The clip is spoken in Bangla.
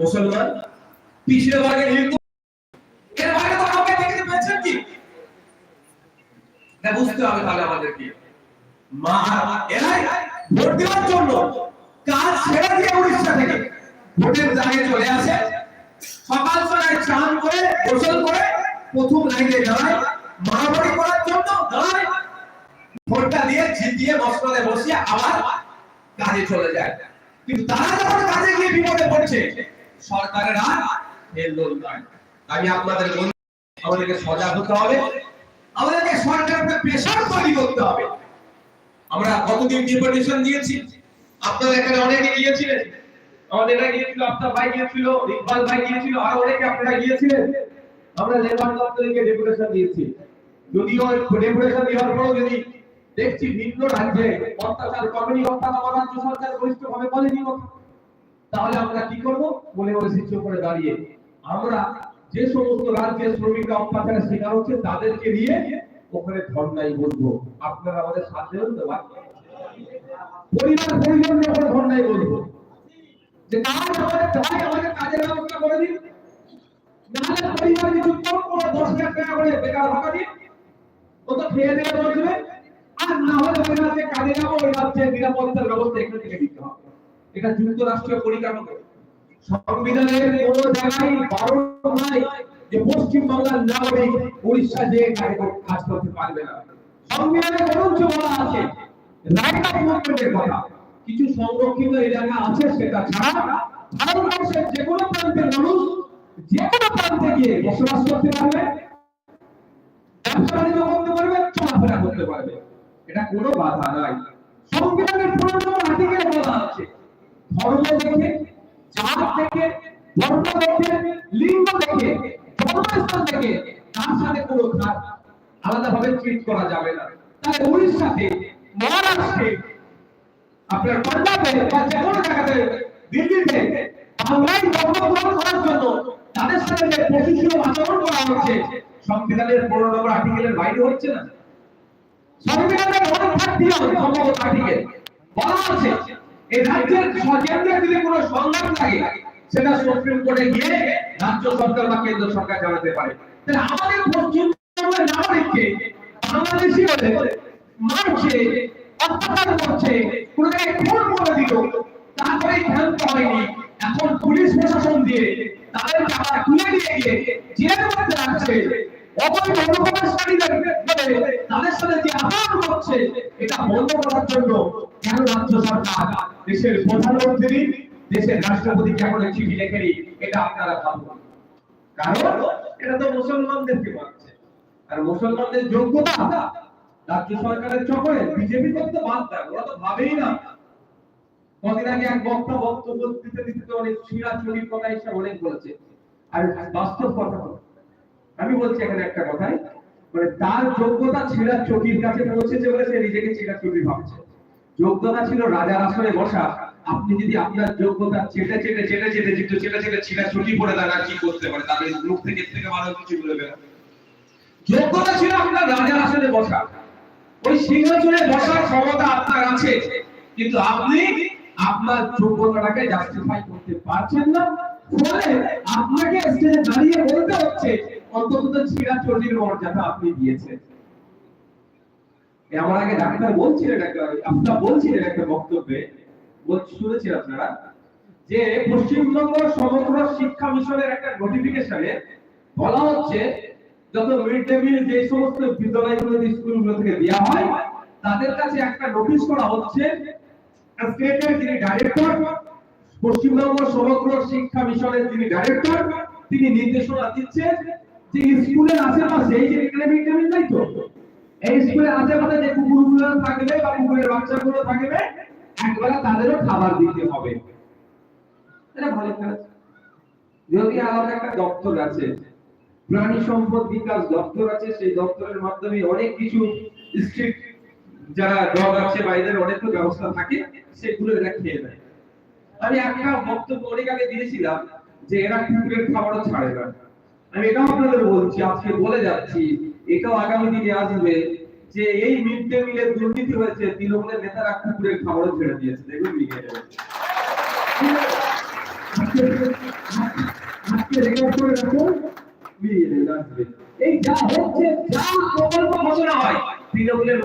মুসলমান, পিছিয়ে ভাগে হিন্দু। এর বাইরে তো কাউকে দেখতে পেয়েছেন কি? এটা বুঝতে হবে তাহলে আমাদেরকে। মা এরাই ভোট দেওয়ার জন্য কাজ ছেড়ে দিয়ে উড়িষ্যা থেকে ভোটের দাগে চলে আসে। সকাল সকাল চান করে, গোসল করে, প্রথম লাইনে দাঁড়ায়, মারামারি করার জন্য দাঁড়ায়। ভোটটা দিয়ে জিতিয়ে মসনদে বসিয়ে আবার কাজে চলে যায়। কিন্তু তারা যখন কাজে গিয়ে বিপদে পড়ছে, সরকারের আর হেলদোল নয়। আমি আপনাদের আমাদেরকে সজাগ হতে হবে। আমাদেরকে সরকারকে প্রেশার তৈরি করতে হবে। আমরা কতদিন ডেপুটেশন দিয়েছি? আপনারা এখানে অনেকে গিয়েছিলেন। আমাদের এরা গিয়েছিল আপনার ভাই, গিয়েছিল, ইকবাল ভাই গিয়েছিল, আর অনেকে আপনারা গিয়েছিলেন। আমরা লেবার দপ্তরকে ডেপুটেশন দিয়েছি। যদিও ডেপুটেশন দেওয়ার পরও যদি দেখছি ভিন্ন রাজ্যে অত্যাচার কমেনি আমার রাজ্য সরকার বলিষ্ঠ ভাবে কথা। তাহলে আমরা কি করব? বলে বলে শীর্ষ করে দাঁড়িয়ে। আমরা যে সমস্ত রাজ্যের শ্রমিকরা অত্যাচারের শিকার হচ্ছে, তাদেরকে নিয়ে ওখানে ধর্নায় বলব। আপনারা আমাদের সাথে হতে পরিবার পরিজন ওখানে ধর্নায় বলব। যে কাজ আমাদের ভাই, আমাদের কাজের ব্যবস্থা করে দিন। নাহলে পরিবার নিযুক্ত করে দশ হাজার টাকা করে বেকার ভাতা দিন। ও তো খেয়ে দেওয়া বসবে। আর না হলে ওই রাজ্যে কাজে যাব, ওই রাজ্যে নিরাপত্তার ব্যবস্থা এখান থেকে দিতে হবে। এটা যুক্তরাষ্ট্রীয় পরিকাঠামো। সংবিধানের কোন জায়গায় বারণ নাই যে পশ্চিম বাংলার নাগরিক উড়িষ্যা যে কাজ করতে পারবে না। সংবিধানে বরঞ্চ বলা আছে রাইট অফ কথা। কিছু সংরক্ষিত এলাকা আছে সেটা ছাড়া ভারতবর্ষের যে কোনো প্রান্তের মানুষ যে কোনো প্রান্তে গিয়ে বসবাস করতে পারবে, ব্যবসা বাণিজ্য করতে পারবে, চলাফেরা করতে পারবে। এটা কোনো বাধা নাই। সংবিধানের পনেরো আর্টিকেল বলা আছে, ধর্ম দেখে, জাত দেখে, ধর্ম দেখে, লিঙ্গ দেখে জন্মস্থান দেখে তার সাথে কোনো খাত আলাদাভাবে ট্রিট করা যাবে না। তাহলে উড়িষ্যাতে, মহারাষ্ট্রে, আপনার পাঞ্জাবে বা যে কোনো জায়গাতে দিল্লিতে বাংলায় জন্মগ্রহণ করার জন্য তাদের সাথে যে প্রশিক্ষণ আচরণ করা হচ্ছে, সংবিধানের পনেরো নম্বর আর্টিকেলের বাইরে হচ্ছে না। সংবিধানের অনেক থার্টি সম্ভবত আর্টিকেল বলা আছে, এই রাজ্যের কেন্দ্রের যদি কোনো সংঘাত থাকে, সেটা সুপ্রিম কোর্টে গিয়ে রাজ্য সরকার বা কেন্দ্র সরকার জানাতে পারে। তাহলে আমাদের পশ্চিমবঙ্গের নাগরিককে বাংলাদেশি বলে মারছে অত্যাচার করছে, কোনো জায়গায় খুন করে দিল তারপরে ক্ষান্ত হয়নি। এখন পুলিশ প্রশাসন দিয়ে তাদেরকে আবার তুলে দিয়ে গিয়ে জেলের মধ্যে রাখছে অবৈধ তাদের সাথে যে এটা বন্ধ করার জন্য কেন রাজ্য সরকার? দেশের প্রধানমন্ত্রী, দেশের রাষ্ট্রপতিকে এখন এক চিঠি এটা আপনারা ভাবুন। কারণ এটা তো মুসলমানদেরকে আর মুসলমানদের যোগ্যতা রাজ্য সরকারের বিজেপি করতে বাদ দেয় ওরা তো ভাবেই না। কদিন আগে এক বক্তা বক্তব্য দিতে দিতে অনেক ছিঁড়া কথা অনেক বলেছে। আর বাস্তব কথা আমি বলছি এখানে একটা কথাই মানে তার যোগ্যতা ছিঁড়া চকির কাছে পৌঁছেছে বলে সে নিজেকে ছিঁড়া চুরি ভাবছে। যোগ্যতা ছিল রাজার আসনে বসা। আপনি যদি আপনার যোগ্যতা চেটে চেটে চেটে চেটে যেটা চেটে চেটে ছিঁড়া চুরি পড়ে আর কি করতে পারে? তাদের মুখ থেকে থেকে ভালো কিছু বলে বেরোবে যোগ্যতা ছিল আপনার রাজার আসনে বসা। ওই সিংহাসনে বসার ক্ষমতা আপনার আছে। কিন্তু আপনি আপনার যোগ্যতাটাকে জাস্টিফাই করতে পারছেন না। ফলে আপনাকে স্টেজে দাঁড়িয়ে বলতে হচ্ছে অন্তত ছিঁড়া চটির মর্যাদা আপনি দিয়েছেন। আমার আগে ডাক্তার বলছিলেন একটা বলছিলেন একটা বক্তব্যে আপনারা? যে পশ্চিমবঙ্গ সমগ্র শিক্ষা মিশনের একটা নোটিফিকেশনে বলা হচ্ছে, যত মিড ডে মিল যে সমস্ত বিদ্যালয়গুলো স্কুলগুলো থেকে দেওয়া হয়, তাদের কাছে একটা নোটিশ করা হচ্ছে স্টেটের যিনি ডাইরেক্টর পশ্চিমবঙ্গ সমগ্র শিক্ষা মিশনের যিনি ডাইরেক্টর তিনি নির্দেশনা দিচ্ছেন যে স্কুলের আশেপাশে, এই যে মিড নাই তো? এই স্কুলের আশেপাশে যে কুকুরগুলো থাকবে বা কুকুরের বাচ্চাগুলো থাকবে, একবেলা তাদেরও খাবার দিতে হবে। এটা ভালো কাজ। যদি আলাদা একটা দপ্তর আছে, প্রাণী সম্পদ বিকাশ দপ্তর আছে, সেই দপ্তরের মাধ্যমে অনেক কিছু স্ট্রিট যারা ডগ আছে বা এদের অনেক ব্যবস্থা থাকে, সেগুলো এরা খেয়ে নেয়। আমি একটা বক্তব্য অনেক আগে দিয়েছিলাম যে এরা কুকুরের খাবারও ছাড়ে না। আমি এটাও আপনাদের বলছি, আজকে বলে যাচ্ছি, এটাও আগামী দিনে আসবে যে এই মিড ডে মিলের দুর্নীতি হয়েছে, তৃণমূলের নেতারা কুকুরের খাবারও ছেড়ে দিয়েছে দেখুন লিখে। এই যা হচ্ছে, যা প্রকল্প ঘোষণা হয়, তৃণমূলের